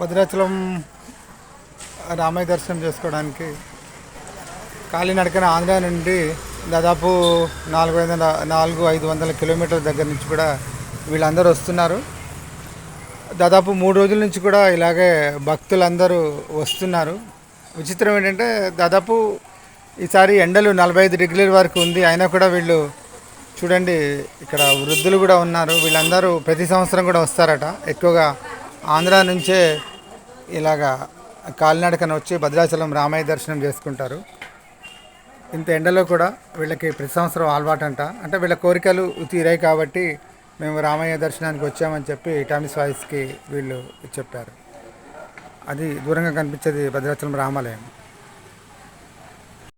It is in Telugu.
భద్రాచలం రామయ్య దర్శనం చేసుకోవడానికి ఖాళీ నడకన ఆంధ్ర నుండి దాదాపు నాలుగు వందల నాలుగు ఐదు వందల కిలోమీటర్ల దగ్గర నుంచి కూడా వీళ్ళందరూ వస్తున్నారు. దాదాపు మూడు రోజుల నుంచి కూడా ఇలాగే భక్తులందరూ వస్తున్నారు. విచిత్రం ఏంటంటే దాదాపు ఈసారి ఎండలు నలభై ఐదు డిగ్రీల వరకు ఉంది. అయినా కూడా వీళ్ళు చూడండి ఇక్కడ వృద్ధులు కూడా ఉన్నారు. వీళ్ళందరూ ప్రతి సంవత్సరం కూడా వస్తారట. ఎక్కువగా ఆంధ్ర నుంచే ఇలాగా కాలినడకన వచ్చి భద్రాచలం రామయ్య దర్శనం చేసుకుంటారు. ఇంత ఎండలో కూడా వీళ్ళకి ప్రతి సంవత్సరం అలవాటంట. అంటే వీళ్ళ కోరికలు తీరాయి కాబట్టి మేము రామయ్య దర్శనానికి వచ్చామని చెప్పి టామిస్ వాయిస్కి వీళ్ళు చెప్పారు. అది దూరంగా కనిపించేది భద్రాచలం రామాలయం.